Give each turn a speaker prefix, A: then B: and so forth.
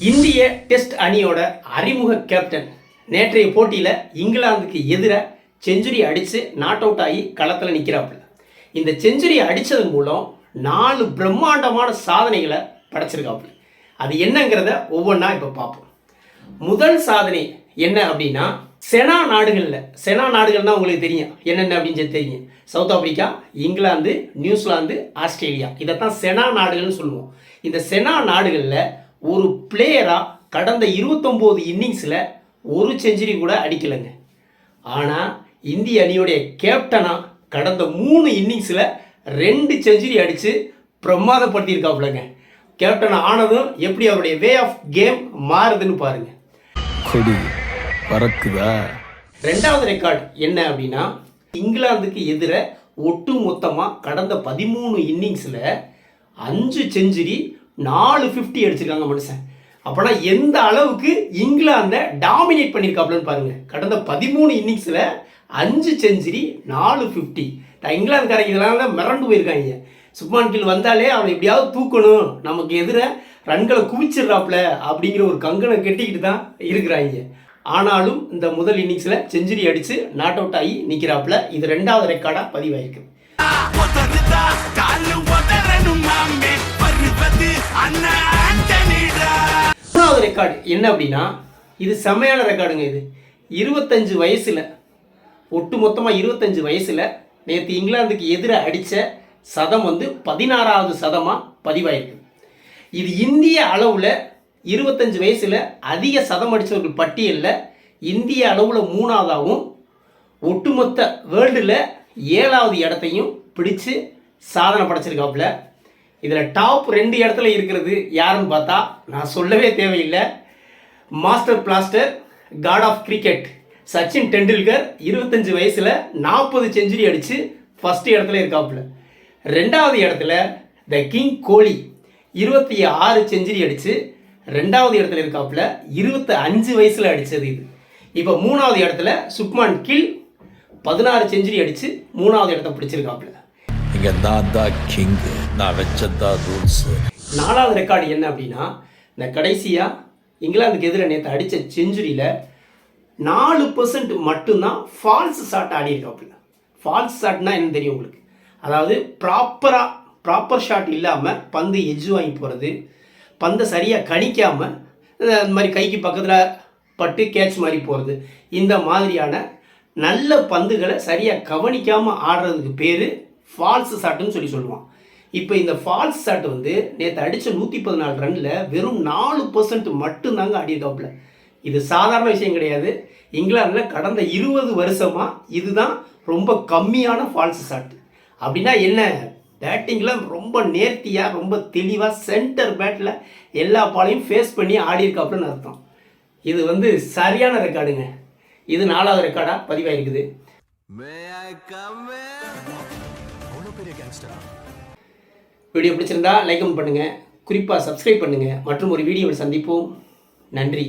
A: இந்திய டெஸ்ட் அணியோட அறிமுக கேப்டன் நேற்றைய போட்டியில் இங்கிலாந்துக்கு எதிராக செஞ்சுரி அடித்து நாட் அவுட் ஆகி களத்தில் நிற்கிறாப்புல இந்த செஞ்சுரி அடித்ததன் மூலம் நாலு பிரம்மாண்டமான சாதனைகளை படைச்சிருக்காப்புல. அது என்னங்கிறத ஒவ்வொன்றா இப்போ பார்ப்போம். முதல் சாதனை என்ன அப்படின்னா செனா நாடுகளில் செனா நாடுகள்னா உங்களுக்கு தெரியும். என்னென்ன அப்படின்னு சொல்லி தெரியும். South Africa England New Zealand Australia. இதைத்தான் செனா நாடுகள்னு சொல்லுவோம். இந்த செனா நாடுகளில் ஒரு பிளேயராக கடந்த இருபத்தொம்போது இன்னிங்ஸில் ஒரு செஞ்சுரி கூட அடிக்கலைங்க. ஆனால் இந்திய அணியுடைய கேப்டனாக கடந்த மூணு இன்னிங்ஸில் ரெண்டு செஞ்சுரி அடித்து பிரமாதப்படுத்தியிருக்காப்புலங்க. கேப்டன் ஆனதும் எப்படி அவருடைய வே ஆஃப் கேம் மாறுதுன்னு பாருங்கள்
B: பறக்குதா?
A: ரெண்டாவது ரெக்கார்ட் என்ன அப்படின்னா இங்கிலாந்துக்கு எதிர ஒட்டு மொத்தமாக கடந்த பதிமூணு இன்னிங்ஸில் அஞ்சு செஞ்சுரி நாலு ஃபிஃப்டி அடிச்சிருக்காங்க மனுஷன். அப்போனா எந்த அளவுக்கு இங்கிலாந்தை டாமினேட் பண்ணியிருக்காப்லன்னு பாருங்கள் கடந்த பதிமூணு இன்னிங்ஸில் அஞ்சு செஞ்சுரி நாலு ஃபிஃப்டி நான் இங்கிலாந்துக்காரங்க இதெல்லாம் தான் மிரண்டு போயிருக்காங்க. சுப்மான் கில் வந்தாலே அவனை எப்படியாவது தூக்கணும். நமக்கு எதிர ரன்களை குவிச்சிடுறாப்புல அப்படிங்கிற ஒரு கங்கனை கட்டிக்கிட்டு தான் இருக்கிறாங்க. ஆனாலும் இந்த முதல் இன்னிங்ஸில் செஞ்சுரி அடித்து நாட் அவுட் ஆகி நிற்கிறாப்புல இது ரெண்டாவது ரெக்கார்டாக பதிவாயிருக்கு. மூணாவது ரெக்கார்டு என்ன அப்படின்னா இது செம்மையான ரெக்கார்டுங்க இது. இருபத்தஞ்சு வயசில் ஒட்டு மொத்தமாக இருபத்தஞ்சு வயசில் நேற்று இங்கிலாந்துக்கு எதிராக அடித்த சதம் வந்து பதினாறாவது சதமாக பதிவாயிருக்கு. இது இந்திய அளவில் இருபத்தஞ்சு வயசில் அதிக சதம் அடித்தவர்கள் பட்டியலில் இந்திய அளவில் மூணாவதாகவும் ஒட்டுமொத்த வேர்ல்டில் ஏழாவது இடத்தையும் பிடிச்சு சாதனை படைச்சிருக்காப்புல. இதில் டாப் ரெண்டு இடத்துல இருக்கிறது யாருன்னு பார்த்தா நான் சொல்லவே தேவையில்லை. Master blaster god of cricket Sachin Tendulkar இருபத்தஞ்சு வயசில் நாற்பது செஞ்சுரி அடித்து ஃபஸ்ட்டு இடத்துல இருக்காப்புல. ரெண்டாவது இடத்துல த கிங் கோலி இருபத்தி ஆறு செஞ்சுரி அடித்து ரெண்டாவது இடத்துல இருக்காப்புல இருபத்தி அஞ்சு வயசில் அடித்தது இது. இப்போ மூணாவது இடத்துல சுக்மான் கில் பதினாறு செஞ்சுரி அடித்து மூணாவது இடத்த பிடிச்சிருக்காப்புல.
B: இங்க நான் தான் கிங்கு நான் வச்சதா ரூல்ஸ்
A: நாலாவது ரெக்கார்டு என்ன அப்படின்னா இந்த கடைசியாக இங்கிலாந்துக்கு எதிராக நேற்று அடித்த செஞ்சுரியில் நாலு பர்சன்ட் மட்டும்தான் ஃபால்ஸ் ஷாட் ஆடி இருக்காப்புல. ஃபால்ஸ் ஷாட்னா என்ன தெரியும் உங்களுக்கு. அதாவது ப்ராப்பராக ப்ராப்பர் ஷாட் இல்லாமல் பந்து எஜ்ஜு வாங்கி போகிறது பந்தை சரியாக கணிக்காமல் அந்த மாதிரி கைக்கு பக்கத்தில் பட்டு கேட்ச் மாதிரி போகிறது இந்த மாதிரியான நல்ல பந்துகளை சரியாக கவனிக்காமல் ஆடுறதுக்கு பேர் ஃபால்ஸ் ஷாட்டுன்னு சொல்லி சொல்லுவான். இப்போ இந்த ஃபால்ஸ் ஷாட் வந்து நேற்று அடித்த நூற்றி பதினாலு ரனில் வெறும் நாலு பர்சன்ட் மட்டும்தாங்க ஆடியிருக்காப்புல இது சாதாரண விஷயம் கிடையாது. இங்கிலாந்தில் கடந்த இருபது வருஷமாக இதுதான் ரொம்ப கம்மியான ஃபால்ஸ் ஷாட் அப்படின்னா என்ன? பேட்டிங்கில் ரொம்ப நேர்த்தியாக ரொம்ப தெளிவாக சென்டர் பேட்டில் எல்லா பாலையும் ஃபேஸ் பண்ணி ஆடியிருக்காப்புலன்னு அர்த்தம். இது வந்து சரியான ரெக்கார்டுங்க இது நாலாவது ரெக்கார்டாக பதிவாயிருக்குது வீடியோ பிடிச்சிருந்தா லைக் பண்ணுங்கள் குறிப்பாக சப்ஸ்கிரைப் பண்ணுங்கள் மற்றும் ஒரு வீடியோவில் சந்திப்போம். நன்றி.